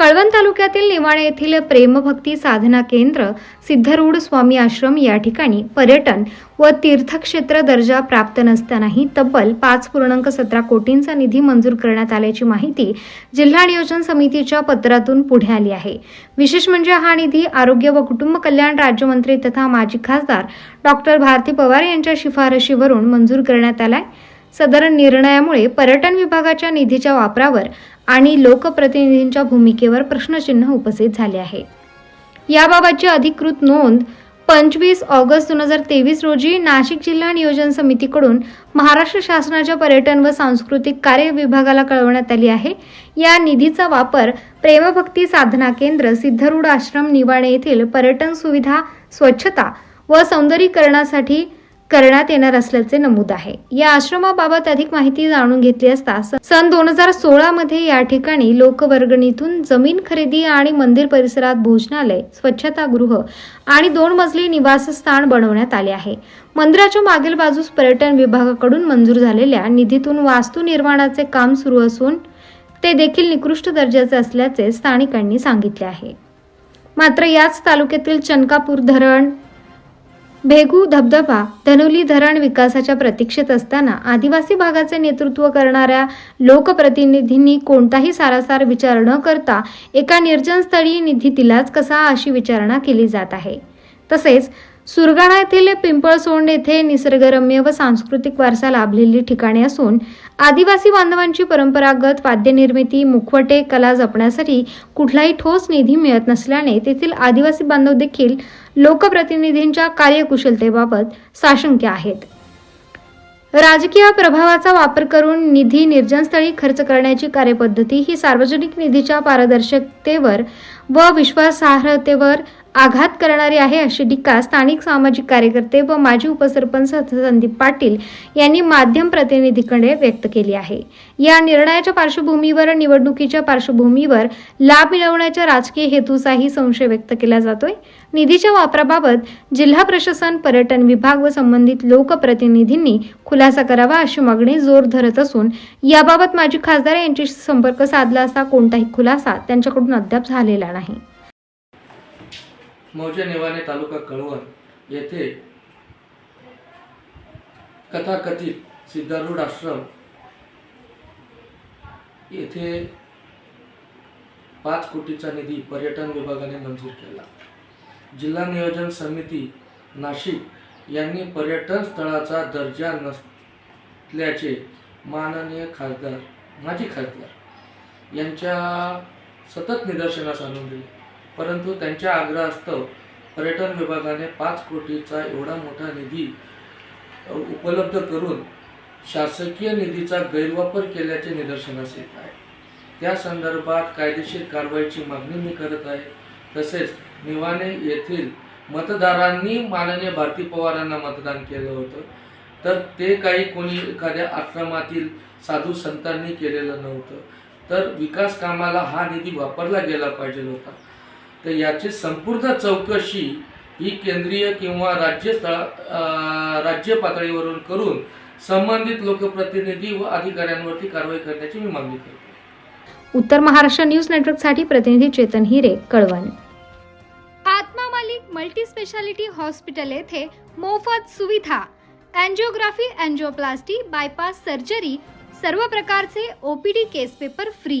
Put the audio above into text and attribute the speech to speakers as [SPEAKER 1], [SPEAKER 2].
[SPEAKER 1] कळवण तालुक्यातील निवाणे येथील प्रेमभक्ती साधना केंद्र सिद्धरूढ स्वामी आश्रम या ठिकाणी पर्यटन व तीर्थक्षेत्र दर्जा प्राप्त नसतानाही तब्बल पाच पूर्णांक सतरा कोटींचा निधी मंजूर करण्यात आल्याची माहिती जिल्हा नियोजन समितीच्या पत्रातून पुढे आली आहे. विशेष म्हणजे हा निधी आरोग्य व कुटुंब कल्याण राज्यमंत्री तथा माजी खासदार डॉक्टर भारती पवार यांच्या शिफारशीवरून मंजूर करण्यात आलाय. सदर निर्णयामुळे पर्यटन विभागाच्या निधीच्या वापरावर आणि लोकप्रतिनिधींच्या भूमिकेवर प्रश्नचिन्ह उपस्थित झाले आहे. याबाबतची अधिकृत नोंद पंचवीस ऑगस्ट दोन हजार तेवीस रोजी नाशिक जिल्हा नियोजन समितीकडून महाराष्ट्र शासनाच्या पर्यटन व सांस्कृतिक कार्य विभागाला कळवण्यात आली आहे. या निधीचा वापर प्रेमभक्ती साधना केंद्र सिद्धरूढ आश्रम निवाणे येथील पर्यटन सुविधा स्वच्छता व सौंदर्यीकरणासाठी करण्यात येणार असल्याचे नमूद आहे. या आश्रमाबाबत अधिक माहिती जाणून घेतली असता सन दोन हजार सोळा मध्ये या ठिकाणी लोकवर्गणीतून जमीन खरेदी आणि मंदिर परिसरात भोजनालय स्वच्छतागृह आणि दोन मजली निवासस्थान बनवण्यात आले आहे. मंदिराच्या मागील बाजूस पर्यटन विभागाकडून मंजूर झालेल्या निधीतून वास्तू निर्माणाचे काम सुरू असून ते देखील निकृष्ट दर्जाचे असल्याचे स्थानिकांनी सांगितले आहे. मात्र याच तालुक्यातील चनकापूर धरण भेगू धबधबा धनुली धरण विकासाच्या प्रतीक्षेत असताना आदिवासी भागाचे नेतृत्व करणाऱ्या लोकप्रतिनिधींनी कोणताही सारासार विचार न करता एका निर्जन स्थळी निधी दिलाच कसा अशी विचारणा केली जात आहे. तसेच सुरगाणा येथील पिंपळसोंड येथे निसर्गरम्य व सांस्कृतिक वारसा लाभलेली ठिकाणे असून आदिवासी बांधवांची परंपरागत वाद्यनिर्मिती मुखवटे कला जपण्यासाठी कुठलाही ठोस निधी मिळत नसल्याने तेथील आदिवासी बांधव देखील लोकप्रतिनिधींच्या कार्यकुशलतेबाबत साशंक्य आहेत. राजकीय प्रभावाचा वापर करून निधी निर्जनस्थळी खर्च करण्याची कार्यपद्धती ही सार्वजनिक निधीच्या पारदर्शकतेवर व विश्वासार्हतेवर आघात करणारी आहे अशी टीका स्थानिक सामाजिक कार्यकर्ते व माजी उपसरपंच संदीप पाटील यांनी माध्यम प्रतिनिधीकडे व्यक्त केली आहे. या निर्णयाच्या पार्श्वभूमीवर निवडणुकीच्या पार्श्वभूमीवर लाभ मिळवण्याच्या राजकीय हेतूचाही संशय व्यक्त केला जातोय. निधीच्या वापराबाबत जिल्हा प्रशासन पर्यटन विभाग व संबंधित लोकप्रतिनिधींनी खुलासा करावा अशी मागणी जोर धरत असून याबाबत माजी खासदार यांच्याशी संपर्क साधला असता कोणताही खुलासा त्यांच्याकडून अद्याप झालेला नाही.
[SPEAKER 2] मौजे नेवाने तालुका कळवण येथे कथाकथित सिद्धारूढ आश्रम येथे पाच कोटीचा निधी पर्यटन विभागाने मंजूर केला. जिल्हा नियोजन समिती नाशिक यांनी पर्यटन स्थळाचा दर्जा नसल्याचे माननीय खासदार माजी खासदार यांच्या सतत निदर्शनास आणून दिले. परंतु त्यांच्या आग्रहास्तव पर्यटन विभागाने पाच कोटीचा एवढा मोठा निधी उपलब्ध करून शासकीय निधीचा गैरवापर केल्याचे निदर्शनास येत आहे. त्या संदर्भात कायदेशीर कारवाईची मागणी मी करत आहे. तसेच निवाणे येथील मतदारांनी माननीय भारती पवारांना मतदान केलं होतं. तर ते काही कोणी एखाद्या आश्रमातील साधू संतांनी केलेलं नव्हतं. तर विकास कामाला हा निधी वापरला गेला पाहिजे होता. तर याची संपूर्ण चौकशी ही केंद्रीय किंवा राज्य राज्य पातळीवरून करून संबंधित लोकप्रतिनिधी व अधिकाऱ्यांवरती कारवाई करण्याची मी मागणी करतो.
[SPEAKER 1] उत्तर महाराष्ट्र न्यूज नेटवर्कसाठी प्रतिनिधी चेतन हिरे कळवण. आत्मा मालिक मल्टी स्पेशालिटी हॉस्पिटल येथे मोफत सुविधा अँजिओग्राफी अँजिओप्लास्टी बायपास सर्जरी सर्व प्रकारचे OPD case paper free.